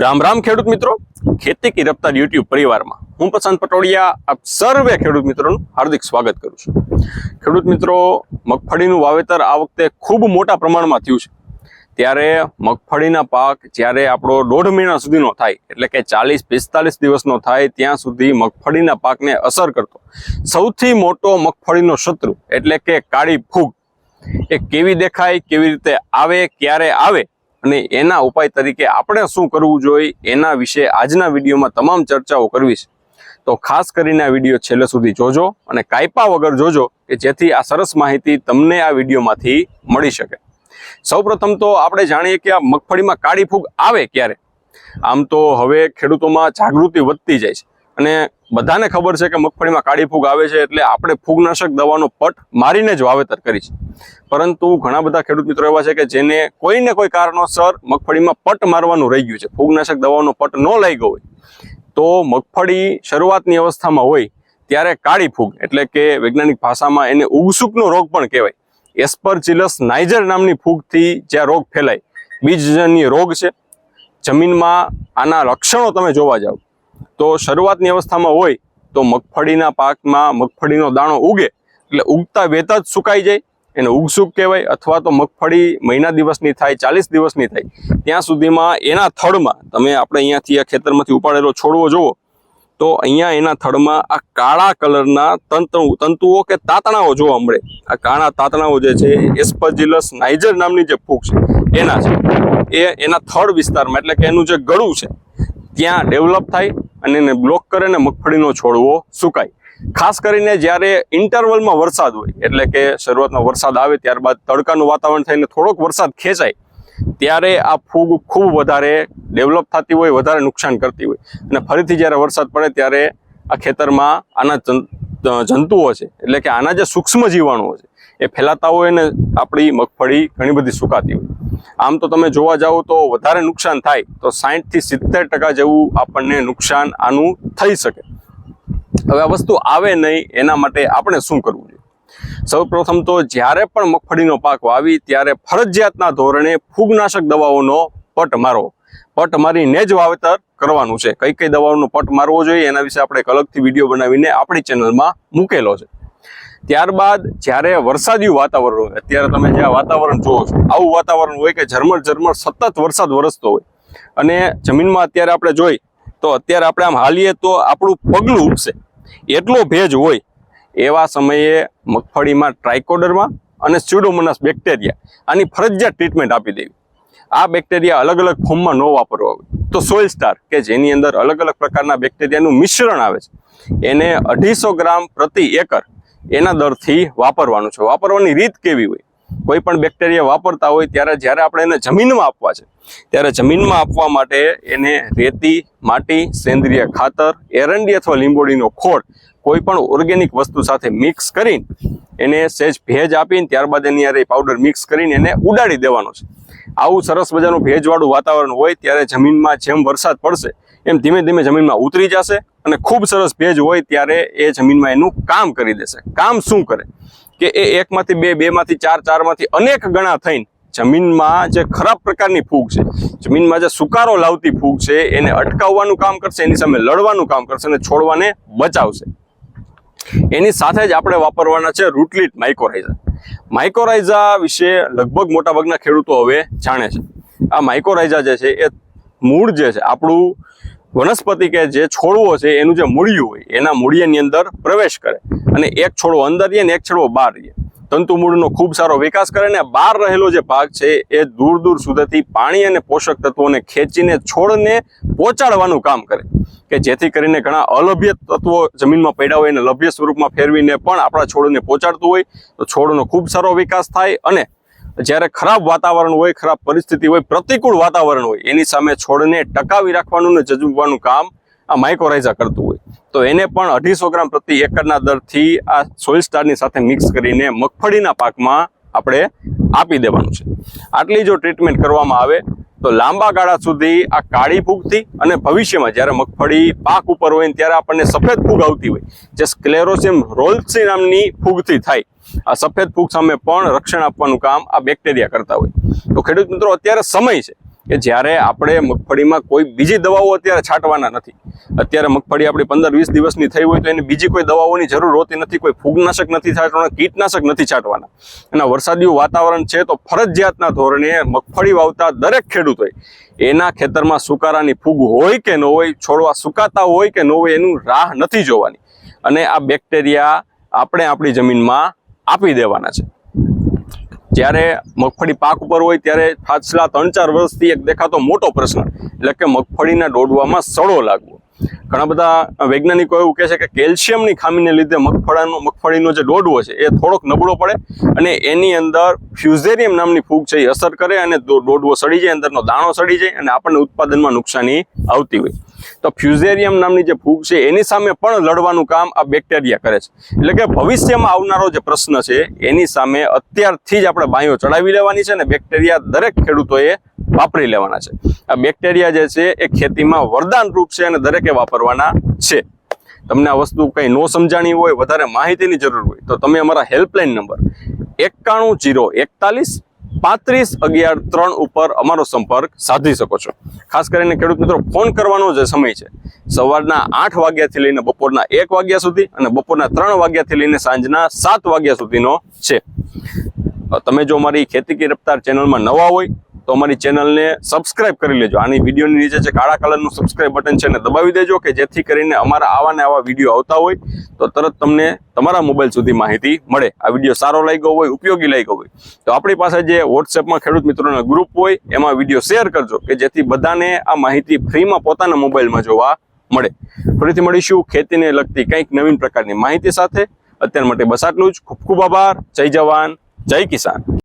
રામ રામ ખેડૂત મિત્રો. ખેતી કી રફતાર યુટ્યુબ પરિવારમાં હું પ્રશાંત પટોડિયા આપ સર્વે ખેડૂત મિત્રોનું હાર્દિક સ્વાગત કરું છું. ખેડૂત મિત્રો, મગફળીનું વાવેતર આ વખતે ખૂબ મોટા પ્રમાણમાં થયું છે. ત્યારે મગફળીના પાક જ્યારે આપણો દોઢ મહિના સુધીનો થાય, એટલે કે ચાલીસ પિસ્તાલીસ દિવસનો થાય, ત્યાં સુધી મગફળીના પાકને અસર કરતો. સૌથી મોટો મગફળીનો શત્રુ, એટલે કે કાળી ફૂગ, એ કેવી દેખાય, કેવી રીતે આવે, ક્યારે આવે અને એના ઉપાય તરીકે આપણે શું કરવું જોઈએ એના વિશે આજના વિડીયોમાં તમામ ચર્ચાઓ કરવી છે. તો ખાસ કરીને આ વીડિયો છેલ્લે સુધી જોજો અને કાયપા વગર જોજો કે જેથી આ સરસ માહિતી તમને આ વિડીયોમાંથી મળી શકે. સૌપ્રથમ તો આપણે જાણીએ કે આ મગફળીમાં કાળી ફૂગ આવે ક્યારે? આમ તો હવે ખેડૂતોમાં જાગૃતિ વધતી જાય છે. અને બધાને ખબર છે કે મગફળીમાં કાળી ફૂગ આવે છે એટલે આપણે ફૂગનાશક દવાનો પટ મારીને જ વાવેતર કરી છે. પરંતુ ઘણા બધા ખેડૂત મિત્રો એવા છે કે જેને કોઈને કોઈ કારણોસર મગફળીમાં પટ મારવાનું રહી ગયું છે, ફૂગનાશક દવાનો પટ ન લાગ્યો હોય, તો મગફળી શરૂઆતની અવસ્થામાં હોય ત્યારે કાળી ફૂગ એટલે કે વૈજ્ઞાનિક ભાષામાં એને ઉગસુકનો રોગ પણ કહેવાય. એસ્પરચિલસ નાઇજર નામની ફૂગથી જે આ રોગ ફેલાય, બીજજન્ય રોગ છે. જમીનમાં આના લક્ષણો તમે જોવા જાઓ તો શરૂઆતની અવસ્થામાં હોય તો મગફળીના પાકમાં મગફળીનો દાણો ઉગે, એટલે ઉગતા વેતા જ સુકાઈ જાય. એને ઉગસુક કહેવાય અથવા તો મગફળી મહિના દિવસની થાય, ચાલીસ દિવસની થાય. ત્યાં સુધીમાં એના થડમાં, તમે આપણે અહીંયાથી આ ખેતરમાંથી ઉપાડેલો છોડવો જુઓ, તો અહીંયા એના થડમાં આ કાળા કલરના તંતુ તંતુઓ કે તાતણાઓ જોવા મળે. આ કાળા તાતણાઓ જે છે એસ્પજિલસ નાઇજર નામની જે ફૂગ છે, એના છે. એ એના થડ વિસ્તારમાં, એટલે કે એનું જે ગળું છે ત્યાં ડેવલપ થાય અને એને બ્લોક કરે અને મગફળીનો છોડવો સુકાય. ખાસ કરીને જ્યારે ઇન્ટરવલમાં વરસાદ હોય, એટલે કે શરૂઆતમાં વરસાદ આવે ત્યારબાદ તડકાનું વાતાવરણ થઈને થોડોક વરસાદ ખેંચાય, ત્યારે આ ફૂગ ખૂબ વધારે ડેવલપ થતી હોય, વધારે નુકસાન કરતી હોય. અને ફરીથી જ્યારે વરસાદ પડે ત્યારે આ ખેતરમાં આના જંતુઓ છે, એટલે કે આના જે સૂક્ષ્મ જીવાણુઓ છે, એ ફેલાતા હોય ને આપણી મગફળી ઘણી બધી સુકાતી હોય. આમ તો તમે જોવા જાઓ તો વધારે નુકસાન થાય તો સાહીઠથી સિત્તેર ટકા જેવું આપણને નુકસાન આનું થઈ શકે. હવે આ વસ્તુ આવે નહીં, એના માટે આપણે શું કરવું જોઈએ? સૌ પ્રથમ તો જ્યારે પણ મગફળીનો પાક વાવી ત્યારે ફરજિયાતના ધોરણે ફૂગનાશક દવાઓનો પટ મારવો પટ મારીને જ વાવેતર કરવાનું છે. કઈ કઈ દવાઓનો પટ મારવો જોઈએ એના વિશે આપણે એક અલગથી વીડિયો બનાવીને આપણી ચેનલમાં મૂકેલો છે. ત્યારબાદ જ્યારે વરસાદી વાતાવરણ હોય, અત્યારે તમે જે વાતાવરણ જુઓ છો, આવું વાતાવરણ હોય કે ઝરમર ઝરમર સતત વરસાદ વરસતો હોય, અને જમીનમાં અત્યારે આપણે જોઈ, તો અત્યારે આપણે આમ હાલીએ તો આપણું પગલું ઉપસે એટલો ભેજ હોય એવા સમયે મગફળીમાં ટ્રાઇકોડરમાં અને સ્યુડોમોનાસ બેક્ટેરિયા આની ફરજિયાત ટ્રીટમેન્ટ આપી દેવી. આ બેક્ટેરિયા અલગ અલગ ફોર્મમાં ન વાપરવા આવે તો સોઇલ સ્ટાર કે જેની અંદર અલગ અલગ પ્રકારના બેક્ટેરિયાનું મિશ્રણ આવે છે, એને અઢીસો ગ્રામ પ્રતિ એકર એના દરથી વાપરવાનું છે. વાપરવાની રીત કેવી હોય? કોઈ પણ બેક્ટેરિયા વાપરતા હોય ત્યારે જ્યારે આપણે એને જમીનમાં આપવા છે, ત્યારે જમીનમાં આપવા માટે એને રેતી, માટી, સેન્દ્રિય ખાતર, એરંડી અથવા લીંબોડીનો ખોળ કોઈ પણ ઓર્ગેનિક વસ્તુ સાથે મિક્સ કરીને એને સહેજ ભેજ આપીને ત્યારબાદ એની યારે પાવડર મિક્સ કરીને એને ઉડાડી દેવાનો છે. આવું સરસ મજાનું ભેજવાળું વાતાવરણ હોય ત્યારે જમીનમાં જેમ વરસાદ પડશે એમ ધીમે ધીમે જમીનમાં ઉતરી જશે અને ખૂબ સરસ ભેજ હોય ત્યારે એ જમીનમાં એનું કામ કરી દેશે. કામ શું કરે? કે એ એકમાંથી બે, બેમાંથી ચાર, ચારમાંથી અનેક ગણા થઈને જમીનમાં જે ખરાબ પ્રકારની ફૂગ છે, જમીનમાં જે સુકારો લાવતી ફૂગ છે, એને અટકાવવાનું કામ કરશે, એની સામે લડવાનું કામ કરશે અને છોડવાને બચાવશે. એની સાથે જ આપણે વાપરવાના છે રૂટલીટ માઇકોરાઇઝા માઇકોરાઇઝા વિશે લગભગ મોટાભાગના ખેડૂતો હવે જાણે છે. આ માઇકોરાઇઝા જે છે એ મૂળ જે છે, આપણું વનસ્પતિ કે જે છોડવો છે, એનું જે મૂળિયું હોય, એના મૂળિયાની અંદર પ્રવેશ કરે અને એક છોડવો અંદર રહીએ ને એક છોડવો બહાર રહીએ તંતુ મૂળનો ખૂબ સારો વિકાસ કરે ને બહાર રહેલો જે ભાગ છે, એ દૂર દૂર સુધીથી પાણી અને પોષક તત્વોને ખેંચીને છોડને પહોંચાડવાનું કામ કરે. કે જેથી કરીને ઘણા અલભ્ય તત્વો જમીનમાં પડ્યા હોય એને લભ્ય સ્વરૂપમાં ફેરવીને પણ આપણા છોડને પહોંચાડતું હોય, તો છોડનો ખૂબ સારો વિકાસ થાય અને જ્યારે ખરાબ વાતાવરણ હોય, ખરાબ પરિસ્થિતિ હોય, પ્રતિકૂળ વાતાવરણ હોય, એની સામે છોડને ટકાવી રાખવાનું ને જજવવાનું કામ આ માઇકોરાઇઝા કરતું હોય. તો એને પણ અઢીસો ગ્રામ પ્રતિ એકરના દરથી આ સોઇલ સ્ટારની સાથે મિક્સ કરીને મગફળીના પાકમાં આપણે આપી દેવાનું છે. આટલી જો ટ્રીટમેન્ટ કરવામાં આવે તો લાંબા ગાળા સુધી આ કાળી ફૂગથી અને ભવિષ્યમાં જ્યારે મગફળી પાક ઉપર હોય ત્યારે આપણને સફેદ ફૂગ આવતી હોય, જે સ્ક્લેરોસિમ રોલ્સી નામની ફૂગથી થાય. આ સફેદ ફૂગ સામે પણ રક્ષણ આપવાનું કામ આ બેક્ટેરિયા કરતા હોય. તો ખેડૂત મિત્રો, અત્યારે સમય છે. કે જ્યારે આપણે મગફળીમાં કોઈ બીજી દવાઓ અત્યારે છાંટવાના નથી, અત્યારે મગફળી આપણી પંદર વીસ દિવસની થઈ હોય તો એને બીજી કોઈ દવાઓની જરૂર હોતી નથી, કોઈ ફૂગનાશક નથી છાંટવાના, કીટનાશક નથી છાંટવાના. અને વરસાદીયું વાતાવરણ છે તો ફરજિયાતના ધોરણે મગફળી વાવતા દરેક ખેડૂતોએ એના ખેતરમાં સુકારાની ફૂગ હોય કે ન હોય, છોડવા સુકાતા હોય કે ન હોય એનું રાહ નથી જોવાની. અને આ બેક્ટેરિયા આપણે આપણી જમીનમાં આપી દેવાના છે. જ્યારે મગફળી પાક ઉપર હોય ત્યારે પાછલા ત્રણ ચાર વર્ષથી એક દેખાતો મોટો પ્રશ્ન, એટલે કે મગફળીના ડોડવામાં સડો લાગવો. ઘણા બધા વૈજ્ઞાનિકો એવું કહે છે કે કેલ્શિયમની ખામીને લીધે મગફળાનો, મગફળીનો જે ડોડવો છે, એ થોડોક નબળો પડે અને એની અંદર ફ્યુઝેરિયમ નામની ફૂગ છે, એ અસર કરે અને ડોડવો સડી જાય, અંદરનો દાણો સડી જાય અને આપણને ઉત્પાદનમાં નુકસાની આવતી હોય. તો ફ્યુઝેરિયમ નામની જે ફૂગ છે, એની સામે પણ લડવાનું કામ આ બેક્ટેરિયા કરે છે. એટલે કે ભવિષ્યમાં આવનારો જે પ્રશ્ન છે, એની સામે અત્યારથી જ આપણે બાંયો ચડાવી લેવાની છે અને બેક્ટેરિયા દરેક ખેડૂતોએ વાપરી લેવાના છે. આ બેક્ટેરિયા જે છે, એ ખેતીમાં વરદાન રૂપ છે અને દરેકે વાપરવાના છે. તમને આ વસ્તુ કંઈ ન સમજાણી હોય, વધારે માહિતીની જરૂર હોય, તો તમે અમારા હેલ્પલાઇન નંબર એકાણું જીરો એકતાલીસ પાંત્રીસ અગિયાર ત્રણ ઉપર અમારો સંપર્ક સાધી શકો છો. ખાસ કરીને ખેડૂત મિત્રો, ફોન કરવાનો જે સમય છે, સવારના આઠ વાગ્યાથી લઈને બપોરના એક વાગ્યા સુધી અને બપોરના ત્રણ વાગ્યાથી લઈને સાંજના સાત વાગ્યા સુધીનો છે. તમે જો અમારી ખેતી કી રફતાર ચેનલમાં નવા હોય તો અમારી ચેનલને સબસ્ક્રાઇબ કરી લેજો. આની વિડીયોની નીચે જે કાળા કલરનું સબસ્ક્રાઇબ બટન છે એને દબાવી દેજો કે જેથી કરીને અમારા આવા ને આવા વીડિયો આવતા હોય તો તરત તમને તમારા મોબાઈલ સુધી માહિતી મળે. આ વીડિયો સારો લાગ્યો હોય, ઉપયોગી લાગ્યો હોય, તો આપણી પાસે જે વોટ્સએપમાં ખેડૂત મિત્રોના ગ્રુપ હોય, એમાં વીડિયો શેર કરજો કે જેથી બધાને આ માહિતી ફ્રીમાં પોતાના મોબાઈલમાં જોવા મળે. ફરીથી મળીશું ખેતીને લગતી કંઈક નવીન પ્રકારની માહિતી સાથે. અત્યાર માટે બસ આટલું જ. ખૂબ ખૂબ આભાર. જય જવાન. જય કિસાન.